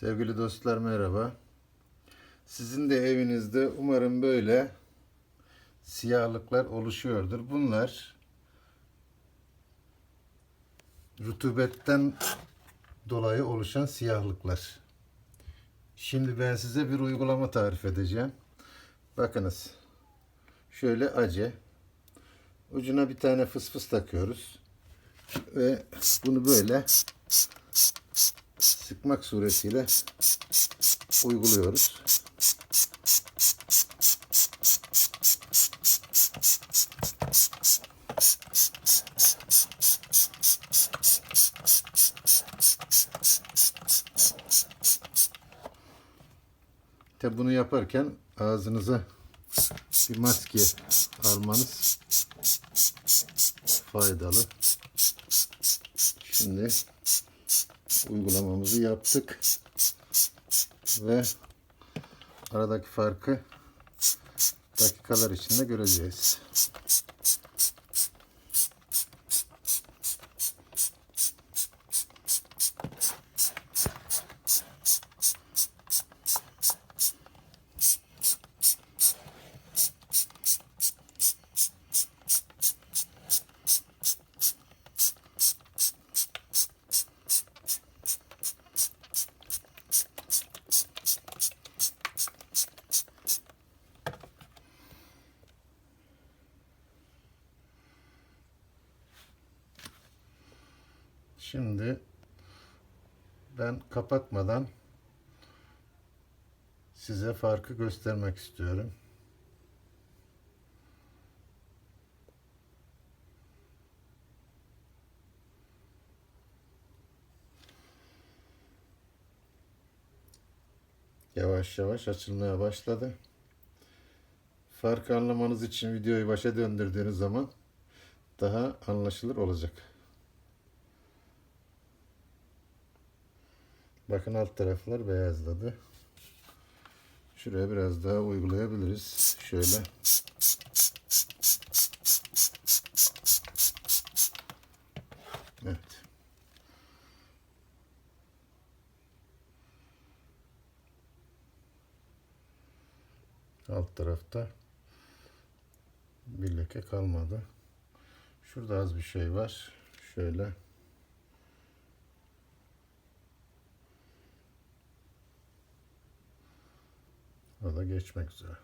Sevgili dostlar merhaba. Sizin de evinizde umarım böyle siyahlıklar oluşuyordur. Bunlar rutubetten dolayı oluşan siyahlıklar. Şimdi ben size bir uygulama tarif edeceğim. Bakınız. Şöyle acı. Ucuna bir tane fısfıs takıyoruz. Ve bunu böyle sıkmak suretiyle uyguluyoruz. Tabi bunu yaparken ağzınıza bir maske almanız faydalı. Şimdi uygulamamızı yaptık ve aradaki farkı dakikalar içinde göreceğiz. Şimdi ben kapatmadan size farkı göstermek istiyorum. Yavaş yavaş açılmaya başladı. Farkı anlamanız için videoyu başa döndürdüğünüz zaman daha anlaşılır olacak. Bakın alt taraflar beyazladı. Şuraya biraz daha uygulayabiliriz. Şöyle. Evet. Alt tarafta bir leke kalmadı. Şurada az bir şey var. Şöyle. O da geçmek üzere.